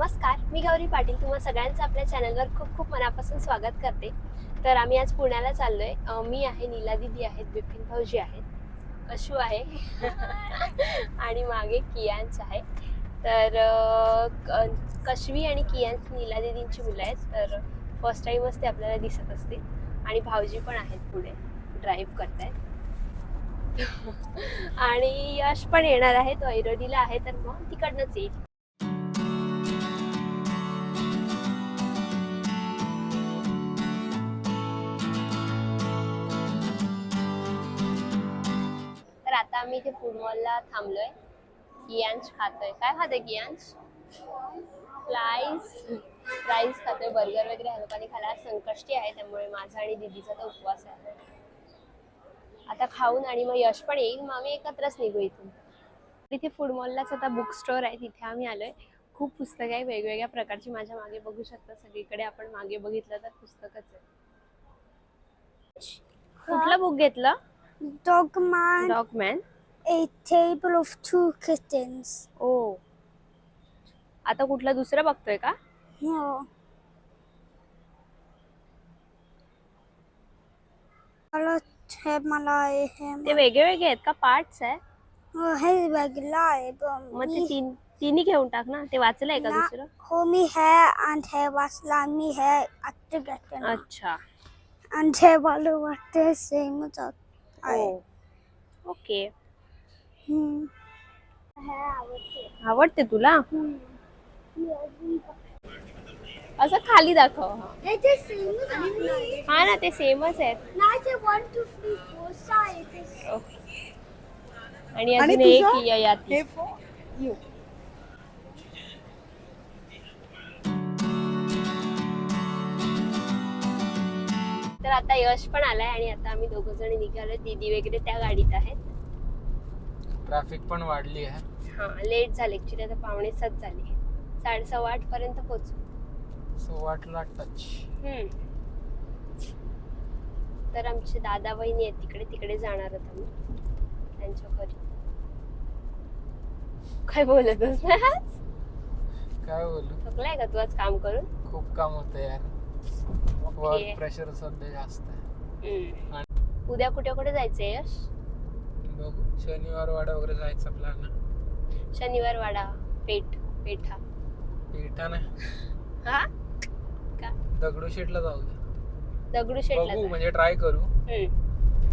नमस्कार मी गौरी पाटील. तुम्हा सगळ्यांचं आपल्या चॅनलवर खूप खूप मनापासून स्वागत करते. तर आम्ही आज पुण्याला चाललोय. आहे मी आहे नीला दिदी आहेत बिपिन भाऊजी आहेत कशू आहे आणि मागे कियांच आहे. तर क- कशवी आणि कियांच नीला दिदींची मुलं आहेत. तर फर्स्ट टाईमच ते आपल्याला दिसत असतील. आणि भाऊजी पण आहेत पुढे. ड्राईव्ह करतायत. आणि यश पण येणार आहे. तो ऐरोलीला आहे तर मग तिकडनंच येईल. आता आम्ही इथे फूड मॉलला थांबलोय. कियांश खातोय. काय खातोय कियांश फ्लाईज फ्राईज खातोय बर्गर वगैरे ह्या लोकांनी खायला संकष्टी आहे त्यामुळे माझा आणि दीदीचा तर उपवास आहे. आता खाऊन आणि मग यश पण येईल. मग आम्ही एकत्रच निघू इथून. इथे फूड मॉललाच आता बुक स्टोअर आहे. तिथे आम्ही आलोय. खूप पुस्तकं आहे. वेगवेगळ्या प्रकारची माझ्या मागे बघू शकता. सगळीकडे आपण मागे बघितलं तर पुस्तकच आहे कुठलं बुक घेतलं? Dogman, डॉगमॅन a table of two kittens. ओ. आता कुठलं दुसरं बघतोय का? No. मला हे मला आहे हे ते वेगळे वेगळे आहेत का? पार्ट्स आहे. मला- हे वेगळं आहे पण मग ते मी- तीन तिन्ही घेऊन टाक ना. ते वाचलंय का ना- दुसरं? हो मी हे आणि हे वाचला. मी हे आत्ता घेते अच्छा. आणि हे मला वाटते सेमच आहे. Oh okay. हम्म. हे आवडते तुला? असं खाली दाखव. हा. हे ते सेमच आहे. हा ना ते सेमच आहेत. नाही ते वन टू थ्री फोर आहे ते. ओके. आणि अजून एक ययाती तर आता यश पण आलाय आणि आता आम्ही दोघ जण निघालोय. दीदी वगैरे त्या गाडीत आहेत. ट्रॅफिक पण वाढली आहे. हा लेट झाले. ऍक्च्युली आता पावणे सात झाले. साडेसव्वा आठ पर्यंत पोहोचू. सो वाटला टच. तर आमचे दादा बहिणी आहेत तिकडे. तिकडे जाणार आहोत आम्ही. त्यांच्या घरी. काय बोलतच ना काय बोलू? थकलाय का तू आज काम करून? खूप काम होतं यार. वर्क प्रेशर सध्या जास्त आहे. उद्या कुठे कुठे जायचंय यश? बघू. शनिवार वाडा वगैरे जायचा प्लॅन शनिवार वाडा पेठ पेठा. पेठा नाही. हा? का? दगडूशेठला जाऊ दगडूशेठला बघू. म्हणजे ट्राय करू.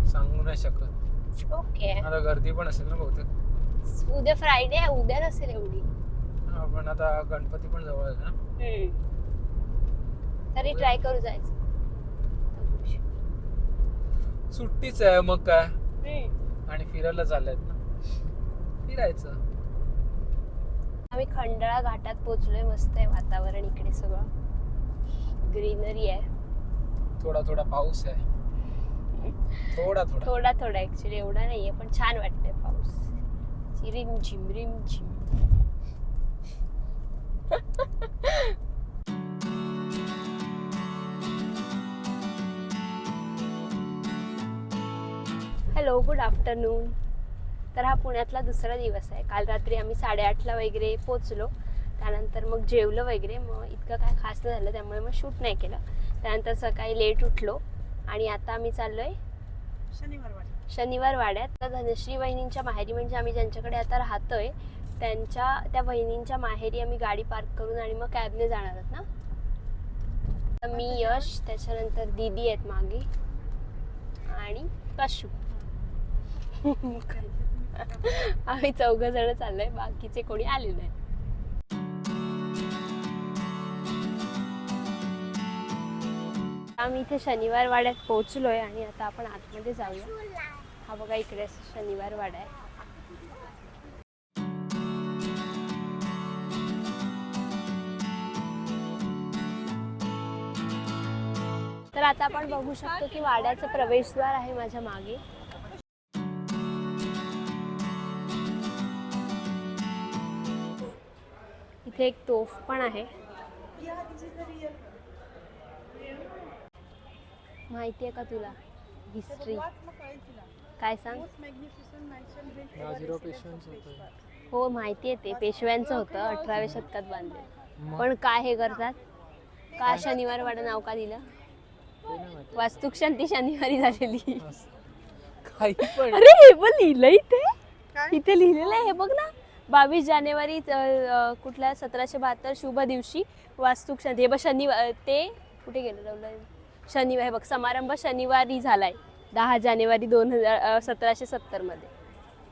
सांगू नाही शकत. ओके आता गर्दी पण असेल ना बहुतेक. उद्या फ्रायडे आहे उद्या नसेल एवढी. पण आता गणपती पण जवळ आहे ना. तरी ट्राय करू जायचं. सुट्टीच आहे मग काय? हम्म. आणि फिरायला चाललेत ना. फिरायचं. आम्ही खंडाळा घाटात पोहोचलोय मस्त आहे वातावरण इकडे सगळं. ग्रीनरी आहे. थोडा थोडा पाऊस आहे. थोडा थोडा. थोडा थोडा ऍक्च्युली एवढा नाहीये पण छान वाटतंय पाऊस. रिम झिम रिम झिम. हॅलो गुड आफ्टरनून तर हा पुण्यातला दुसरा दिवस आहे. काल रात्री आम्ही साडेआठला वगैरे पोचलो त्यानंतर मग जेवलं वगैरे. मग इतकं काय खास नाही झालं त्यामुळे मग शूट नाही केलं. त्यानंतर सकाळी लेट उठलो. आणि आता आम्ही चाललोय शनिवार वाड्यात तर धनश्री वहिनींच्या माहेरी म्हणजे आम्ही ज्यांच्याकडे आता राहतोय त्यांच्या त्या वहिनींच्या माहेरी आम्ही गाडी पार्क करून आणि मग कॅबने जाणार आहोत ना? तर मी यश त्याच्यानंतर दीदी आहेत मागे. आणि कशू. आम्ही चौघ जण चाललोय बाकीचे कोणी आले नाही आम्ही इथे शनिवार वाड्यात पोहोचलोय आणि आता आपण आतमध्ये जाऊया. हा बघा इकडे शनिवार वाडा आहे. तर आता आपण बघू शकतो की वाड्याचं प्रवेशद्वार आहे माझ्या मागे. इथे एक तोफ पण आहे. माहिती आहे का तुला? हिस्ट्री काय सांग? हो माहिती आहे ते. पेशव्यांचं होतं अठराव्या शतकात बांधले. पण काय हे करतात? का शनिवार वाडा नाव का दिलं. वास्तुक शांती शनिवारी झालेली. असं. काही पण. अरे हे पण लिहिलं इथे. इथे लिहिलेलं आहे हे बघ ना. बावीस जानेवारी कुठल्या? सतराशे बहात्तर शुभ दिवशी वास्तुक शांती हे बघ शनिवार ते कुठे गेलं रवलं शनिवार हे बघ समारंभ शनिवारी झालाय. दहा जानेवारी दोन हजार सतराशे सत्तरमध्ये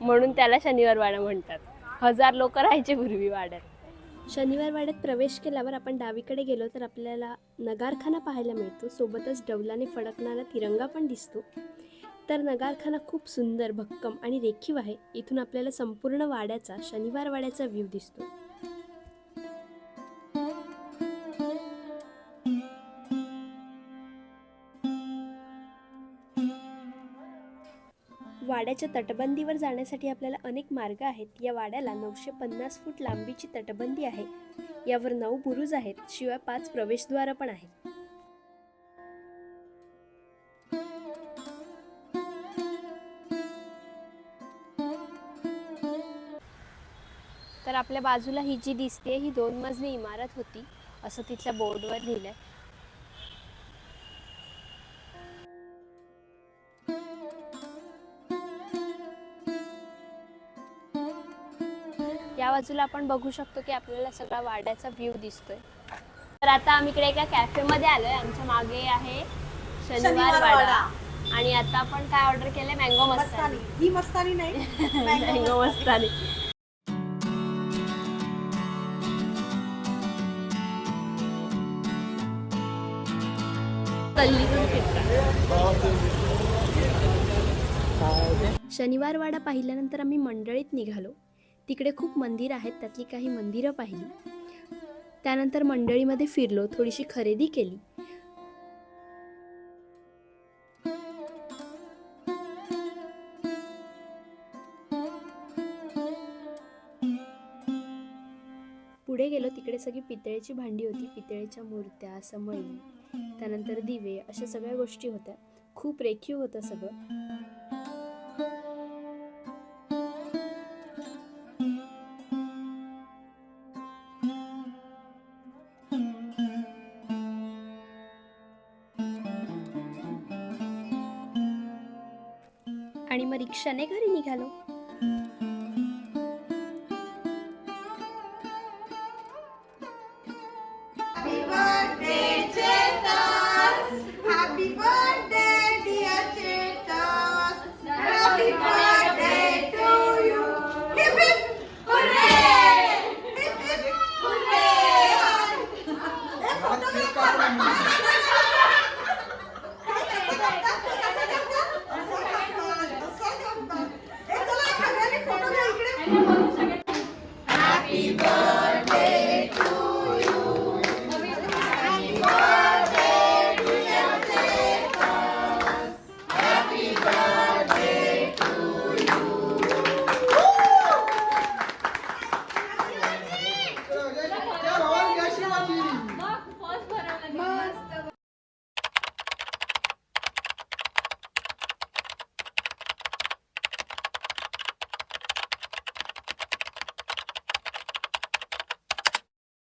म्हणून त्याला शनिवार वाडा म्हणतात. हजार लोक राहायचे पूर्वी वाड्यात. शनिवार वाड्यात प्रवेश केल्यावर आपण डावीकडे गेलो तर आपल्याला नगारखाना पाहायला मिळतो. सोबतच डौलाने फडकणारा तिरंगा पण दिसतो. तर नगारखाना खूप सुंदर भक्कम आणि रेखीव आहे. इथून आपल्याला संपूर्ण वाड्याचा शनिवार वाड्याचा व्ह्यू दिसतो. वाड्याच्या तटबंदीवर जाण्यासाठी आपल्याला अनेक मार्ग आहेत. या वाड्याला नऊशे पन्नास फूट लांबीची तटबंदी आहे. यावर नऊ बुरुज आहेत. शिवाय पाच प्रवेशद्वार पण आहेत. आपल्या बाजूला ही जी दिसते ही दोन मजली इमारत होती असं तिथल्या बोर्डवर लिहिलंय. या बाजूला आपण बघू शकतो की आपल्याला सगळा वाड्याचा व्ह्यू दिसतोय. तर आता आम्ही इकडे एका कॅफेमध्ये आलोय. आमच्या मागे आहे शनिवार वाडा. आणि आता आपण काय ऑर्डर केलंय? मँगो मस्तानी. ही मस्तानी नाही. मँगो मस्तानी. काय शनिवार वाडा पाहिल्यानंतर आम्ही मंडळीत निघालो. तिकडे खूप मंदिरं आहेत त्यातली काही मंदिरं पाहिली. त्यानंतर मंडळीमध्ये फिरलो थोडीशी खरेदी केली. पुढे गेलो तिकडे सगळी पितळेची भांडी होती. पितळेच्या मूर्त्या समई. त्यानंतर दिवे अशा सगळ्या गोष्टी होत्या. खूप रेखीव होतं सगळं. आणि मग रिक्षाने घरी निघालो. Happy birthday.